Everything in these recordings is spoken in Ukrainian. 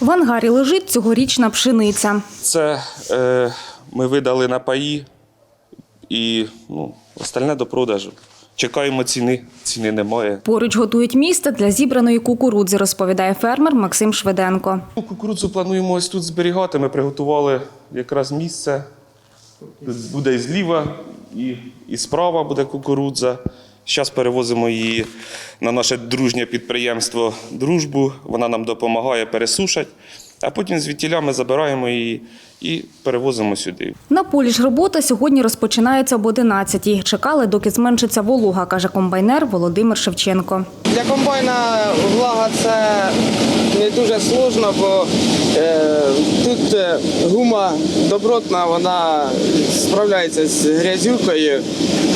В ангарі лежить цьогорічна пшениця. Це е, ми видали на паї і ну, остальне до продажу. Чекаємо ціни, ціни немає. Поруч готують місце для зібраної кукурудзи, розповідає фермер Максим Шведенко. Ну, Кукурудзу плануємо ось тут зберігати. Ми приготували якраз місце. Буде і зліва, і, і справа буде кукурудза. Зараз перевозимо її на наше дружнє підприємство Дружбу. Вона нам допомагає пересушати, а потім звідтіля ми забираємо її і перевозимо сюди. На полі ж робота сьогодні розпочинається об 11-й. Чекали, доки зменшиться волога, каже комбайнер Володимир Шевченко. Для комбайна влага це не дуже сложно, бо тут е, гума добротна, вона справляється з грязюкою.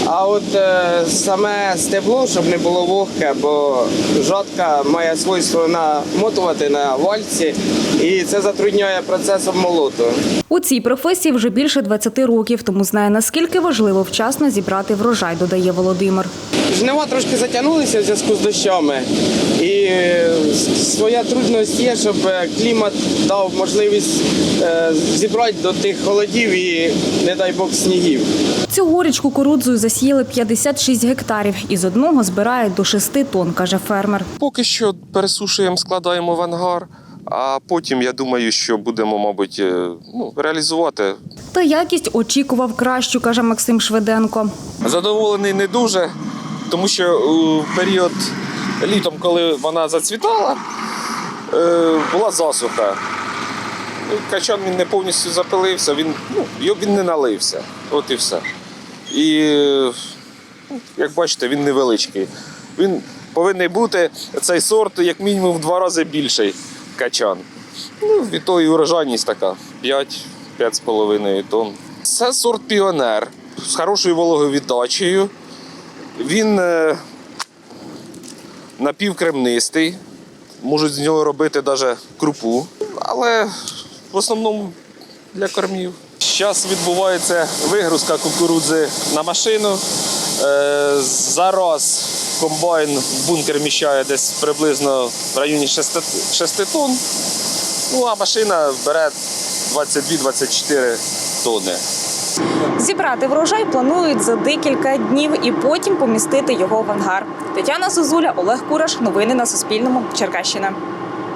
А от е, саме стебло, щоб не було вогке, бо жатка має свойство намотувати на вальці, і це затруднює процес обмолоту. У цій професії вже більше 20 років, тому знає, наскільки важливо вчасно зібрати врожай, додає Володимир. Жнива трошки затягнулися в зв'язку з дощами, і е, своя трудність є, щоб е, клімат дав можливість е, зібрати до тих холодів і, не дай Бог, снігів. Цьогоріч кукурудзою засіяли 56 гектарів. Із одного збирають до 6 тонн, каже фермер. Поки що пересушуємо, складаємо в ангар, а потім я думаю, що будемо, мабуть, е, ну, реалізувати. Та якість очікував кращу, каже Максим Шведенко. Задоволений не дуже, тому що у період літом, коли вона зацвітала, е, була засуха. Ну, Качан він не повністю запилився, він, ну, він не налився. От і все. І, ну, як бачите, він невеличкий. Він повинен бути цей сорт як мінімум в два рази більший качан. Ну, від того і урожайність така 5-5,5 тонн. Це сорт піонер з хорошою вологовіддачею. Він е, напівкремнистий, можуть з нього робити навіть крупу, але в основному для кормів. Зараз відбувається вигрузка кукурудзи на машину. Е, Зараз комбайн в бункер вміщає десь приблизно в районі 6, 6 тонн. Ну а машина бере 22-24 тонни. Зібрати врожай планують за декілька днів і потім помістити його в ангар. Тетяна Зозуля, Олег Кураш. Новини на Суспільному. Черкащина.